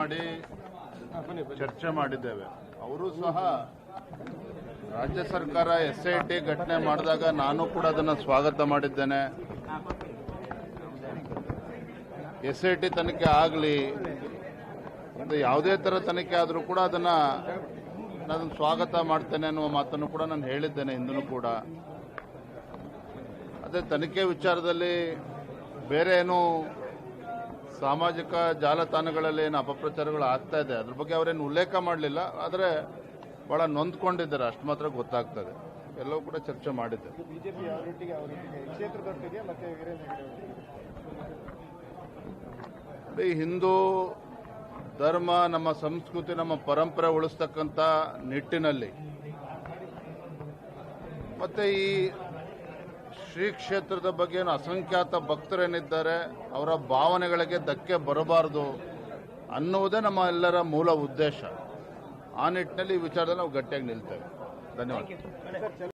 ಮಾಡಿ ಚರ್ಚೆ ಮಾಡಿದ್ದೇವೆ. ಅವರು ಸಹ ರಾಜ್ಯ ಸರ್ಕಾರ ಎಸ್ ಐ ಟಿ ಘಟನೆ ಮಾಡಿದಾಗ ನಾನು ಕೂಡ ಅದನ್ನು ಸ್ವಾಗತ ಮಾಡಿದ್ದೇನೆ. ಎಸ್ ಐ ಟಿ ತನಿಖೆ ಆಗಲಿ ಯಾವುದೇ ಥರ ತನಿಖೆ ಆದರೂ ಕೂಡ ಅದನ್ನು ನಾನು ಸ್ವಾಗತ ಮಾಡ್ತೇನೆ ಅನ್ನುವ ಮಾತನ್ನು ಕೂಡ ನಾನು ಹೇಳಿದ್ದೇನೆ ಹಿಂದೂ ಕೂಡ. ಅದೇ ತನಿಖೆ ವಿಚಾರದಲ್ಲಿ ಬೇರೆ ಏನು ಸಾಮಾಜಿಕ ಜಾಲತಾಣಗಳಲ್ಲಿ ಏನು ಅಪಪ್ರಚಾರಗಳು ಆಗ್ತಾ ಇದೆ ಅದ್ರ ಬಗ್ಗೆ ಅವರೇನು ಉಲ್ಲೇಖ ಮಾಡಲಿಲ್ಲ ಆದರೆ ಭಾಳ ನೊಂದ್ಕೊಂಡಿದ್ದಾರೆ ಅಷ್ಟು ಮಾತ್ರ ಗೊತ್ತಾಗ್ತದೆ ಎಲ್ಲವೂ ಕೂಡ ಚರ್ಚೆ ಮಾಡಿದ್ದೆ. ಹಿಂದೂ ಧರ್ಮ ನಮ್ಮ ಸಂಸ್ಕೃತಿ ನಮ್ಮ ಪರಂಪರೆ ಉಳಿಸ್ತಕ್ಕಂಥ ನಿಟ್ಟಿನಲ್ಲಿ ಮತ್ತೆ ಈ ಶ್ರೀ ಕ್ಷೇತ್ರದ ಬಗ್ಗೆ ಅಸಂಖ್ಯಾತ ಭಕ್ತರೇನಿದ್ದಾರೆ, ಅವರ ಭಾವನೆಗಳಿಗೆ ಧಕ್ಕೆ ಬರಬಾರದು ಅನ್ನುವುದೇ ನಮ್ಮ ಎಲ್ಲರ ಮೂಲ ಉದ್ದೇಶ. ಆ ನಿಟ್ಟಿನಲ್ಲಿ ಈ ವಿಚಾರದಲ್ಲಿ ನಾವು ಗಟ್ಟಿಯಾಗಿ ನಿಲ್ತೇವೆ. ಧನ್ಯವಾದ.